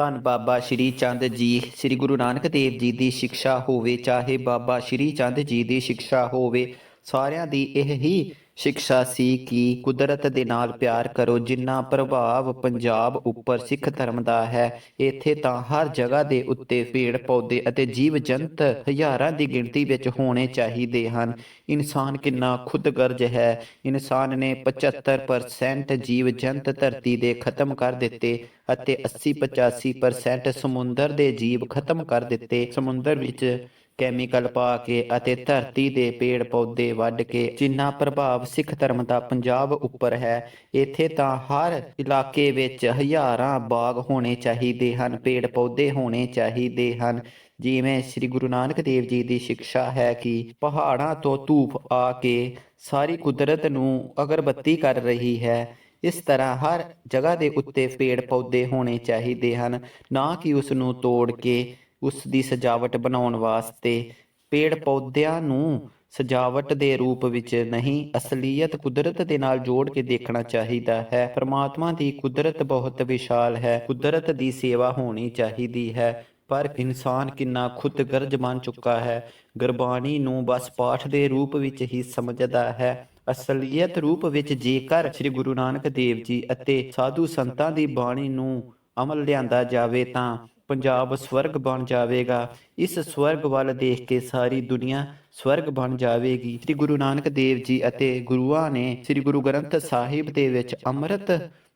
ਧੰਨ ਬਾਬਾ ਸ਼੍ਰੀ ਚੰਦ ਜੀ। ਸ੍ਰੀ ਗੁਰੂ ਨਾਨਕ ਦੇਵ ਜੀ ਦੀ ਸਿੱਖਿਆ ਹੋਵੇ, ਚਾਹੇ ਬਾਬਾ ਸ਼੍ਰੀ ਚੰਦ ਜੀ ਦੀ ਸਿੱਖਿਆ ਹੋਵੇ ਸਾਰਿਆਂ ਦੀ ਇਹ ਹੀ ਸਿੱਖਿਆ ਸੀ ਕਿ ਕੁਦਰਤ ਦੇ ਨਾਲ ਪਿਆਰ ਕਰੋ, ਜਿੰਨਾ ਪ੍ਰਭਾਵ ਪੰਜਾਬ ਉੱਪਰ ਸਿੱਖ ਧਰਮ ਦਾ ਹੈ। ਇੱਥੇ ਤਾਂ ਹਰ ਜਗ੍ਹਾ ਦੇ ਉੱਤੇ ਪੇੜ, ਪੌਦੇ ਅਤੇ ਜੀਵ ਜੰਤ ਹਜ਼ਾਰਾਂ ਦੀ ਗਿਣਤੀ ਵਿੱਚ ਹੋਣੇ ਚਾਹੀਦੇ ਹਨ। ਇਨਸਾਨ ਕਿੰਨਾ ਖੁਦਗਰਜ ਹੈ। ਇਨਸਾਨ ਨੇ 75% ਜੀਵ ਜੰਤ ਧਰਤੀ ਦੇ ਖਤਮ ਕਰ ਦਿੱਤੇ ਅਤੇ 80-85% ਸਮੁੰਦਰ ਦੇ ਜੀਵ ਖਤਮ ਕਰ ਦਿੱਤੇ। ਸਮੁੰਦਰ ਵਿੱਚ ਕੈਮੀਕਲ ਪਾ ਕੇ ਅਤੇ ਧਰਤੀ ਦੇ ਪੇੜ ਪੌਦੇ ਵੱਢ ਕੇ, ਜਿੰਨਾ ਪ੍ਰਭਾਵ ਸਿੱਖ ਧਰਮ ਦਾ ਪੰਜਾਬ ਉੱਪਰ ਹੈ, ਇੱਥੇ ਤਾਂ ਹਰ ਇਲਾਕੇ ਵਿੱਚ ਹਜ਼ਾਰਾਂ ਬਾਗ ਹੋਣੇ ਚਾਹੀਦੇ ਹਨ ਪੇੜ ਪੌਦੇ ਹੋਣੇ ਚਾਹੀਦੇ ਹਨ। ਜਿਵੇਂ ਸ੍ਰੀ ਗੁਰੂ ਨਾਨਕ ਦੇਵ ਜੀ ਦੀ ਸਿੱਖਿਆ ਹੈ ਕਿ ਪਹਾੜਾਂ ਤੋਂ ਧੂਪ ਆ ਕੇ ਸਾਰੀ ਕੁਦਰਤ ਨੂੰ ਅਗਰਬੱਤੀ ਕਰ ਰਹੀ ਹੈ। ਇਸ ਤਰ੍ਹਾਂ ਹਰ ਜਗ੍ਹਾ ਦੇ ਉੱਤੇ ਪੇੜ ਪੌਦੇ ਹੋਣੇ ਚਾਹੀਦੇ ਹਨ, ਨਾ ਕਿ ਉਸ ਨੂੰ ਤੋੜ ਕੇ ਉਸ ਦੀ ਸਜਾਵਟ ਬਣਾਉਣ ਵਾਸਤੇ। ਪੇੜ ਪੌਦਿਆਂ ਨੂੰ ਸਜਾਵਟ ਦੇ ਰੂਪ ਵਿੱਚ ਨਹੀਂ, ਅਸਲੀਅਤ ਕੁਦਰਤ ਦੇ ਨਾਲ ਜੋੜ ਕੇ ਦੇਖਣਾ ਚਾਹੀਦਾ ਹੈ। ਪ੍ਰਮਾਤਮਾ ਦੀ ਕੁਦਰਤ ਬਹੁਤ ਵਿਸ਼ਾਲ ਹੈ, ਕੁਦਰਤ ਦੀ ਸੇਵਾ ਹੋਣੀ ਚਾਹੀਦੀ ਹੈ। ਪਰ ਇਨਸਾਨ ਕਿੰਨਾ ਖੁਦਗਰਜ ਬਣ ਚੁੱਕਾ ਹੈ। ਗੁਰਬਾਣੀ ਨੂੰ ਬਸ ਪਾਠ ਦੇ ਰੂਪ ਵਿੱਚ ਹੀ ਸਮਝਦਾ ਹੈ। ਅਸਲੀਅਤ ਰੂਪ ਵਿੱਚ ਜੇਕਰ ਸ੍ਰੀ ਗੁਰੂ ਨਾਨਕ ਦੇਵ ਜੀ ਅਤੇ ਸਾਧੂ ਸੰਤਾਂ ਦੀ ਬਾਣੀ ਨੂੰ ਅਮਲ ਲਿਆਂਦਾ ਜਾਵੇ ਤਾਂ ਪੰਜਾਬ ਸਵਰਗ ਬਣ ਜਾਵੇਗਾ। ਇਸ ਸਵਰਗ ਵੱਲ ਦੇਖ ਕੇ ਸਾਰੀ ਦੁਨੀਆ ਸਵਰਗ ਬਣ ਜਾਵੇਗੀ। ਸ੍ਰੀ ਗੁਰੂ ਨਾਨਕ ਦੇਵ ਜੀ ਅਤੇ ਗੁਰੂਆਂ ਨੇ ਸ੍ਰੀ ਗੁਰੂ ਗ੍ਰੰਥ ਸਾਹਿਬ ਦੇ ਵਿੱਚ ਅੰਮ੍ਰਿਤ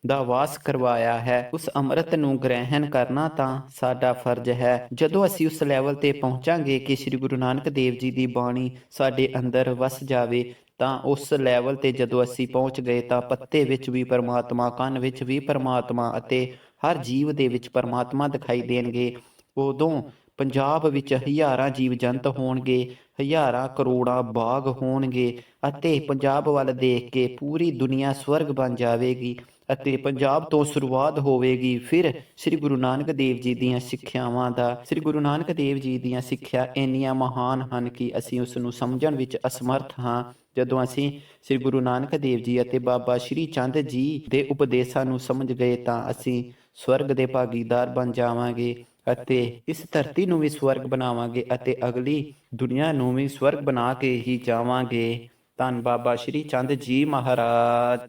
ਦਾ ਵਾਸ ਕਰਵਾਇਆ ਹੈ। ਉਸ ਅੰਮ੍ਰਿਤ ਨੂੰ ਗ੍ਰਹਿਣ ਕਰਨਾ ਤਾਂ ਸਾਡਾ ਫਰਜ਼ ਹੈ। ਜਦੋਂ ਅਸੀਂ ਉਸ ਲੈਵਲ ਤੇ ਪਹੁੰਚਾਂਗੇ ਕਿ ਸ੍ਰੀ ਗੁਰੂ ਨਾਨਕ ਦੇਵ ਜੀ ਦੀ ਬਾਣੀ ਸਾਡੇ ਅੰਦਰ ਵਸ ਜਾਵੇ, ਤਾਂ ਉਸ ਲੈਵਲ ਤੇ ਜਦੋਂ ਅਸੀਂ ਪਹੁੰਚ ਗਏ ਤਾਂ ਪੱਤੇ ਵਿੱਚ ਵੀ ਪਰਮਾਤਮਾ, ਕੰਨ ਵਿੱਚ ਵੀ ਪਰਮਾਤਮਾ ਅਤੇ ਹਰ ਜੀਵ ਦੇ ਵਿੱਚ ਪਰਮਾਤਮਾ ਦਿਖਾਈ ਦੇਣਗੇ। ਉਦੋਂ ਪੰਜਾਬ ਵਿੱਚ ਹਜ਼ਾਰਾਂ ਜੀਵ ਜੰਤ ਹੋਣਗੇ, ਹਜ਼ਾਰਾਂ ਕਰੋੜਾਂ ਬਾਗ ਹੋਣਗੇ ਅਤੇ ਪੰਜਾਬ ਵੱਲ ਦੇਖ ਕੇ ਪੂਰੀ ਦੁਨੀਆ ਸਵਰਗ ਬਣ ਜਾਵੇਗੀ ਅਤੇ ਪੰਜਾਬ ਤੋਂ ਸ਼ੁਰੂਆਤ ਹੋਵੇਗੀ। ਫਿਰ ਸ੍ਰੀ ਗੁਰੂ ਨਾਨਕ ਦੇਵ ਜੀ ਦੀਆਂ ਸਿੱਖਿਆਵਾਂ ਦਾ, ਸ੍ਰੀ ਗੁਰੂ ਨਾਨਕ ਦੇਵ ਜੀ ਦੀਆਂ ਸਿੱਖਿਆ ਇੰਨੀਆਂ ਮਹਾਨ ਹਨ ਕਿ ਅਸੀਂ ਉਸ ਨੂੰ ਸਮਝਣ ਵਿੱਚ ਅਸਮਰਥ ਹਾਂ। ਜਦੋਂ ਅਸੀਂ ਸ੍ਰੀ ਗੁਰੂ ਨਾਨਕ ਦੇਵ ਜੀ ਅਤੇ ਬਾਬਾ ਸ਼੍ਰੀ ਚੰਦ ਜੀ ਦੇ ਉਪਦੇਸ਼ਾਂ ਨੂੰ ਸਮਝ ਗਏ ਤਾਂ ਅਸੀਂ ਸਵਰਗ ਦੇ ਭਾਗੀਦਾਰ ਬਣ ਜਾਵਾਂਗੇ ਅਤੇ ਇਸ ਧਰਤੀ ਨੂੰ ਵੀ ਸਵਰਗ ਬਣਾਵਾਂਗੇ ਅਤੇ ਅਗਲੀ ਦੁਨੀਆ ਨੂੰ ਵੀ ਸਵਰਗ ਬਣਾ ਕੇ ਹੀ ਜਾਵਾਂਗੇ। ਧੰਨ ਬਾਬਾ ਸ਼੍ਰੀ ਚੰਦ ਜੀ ਮਹਾਰਾਜ।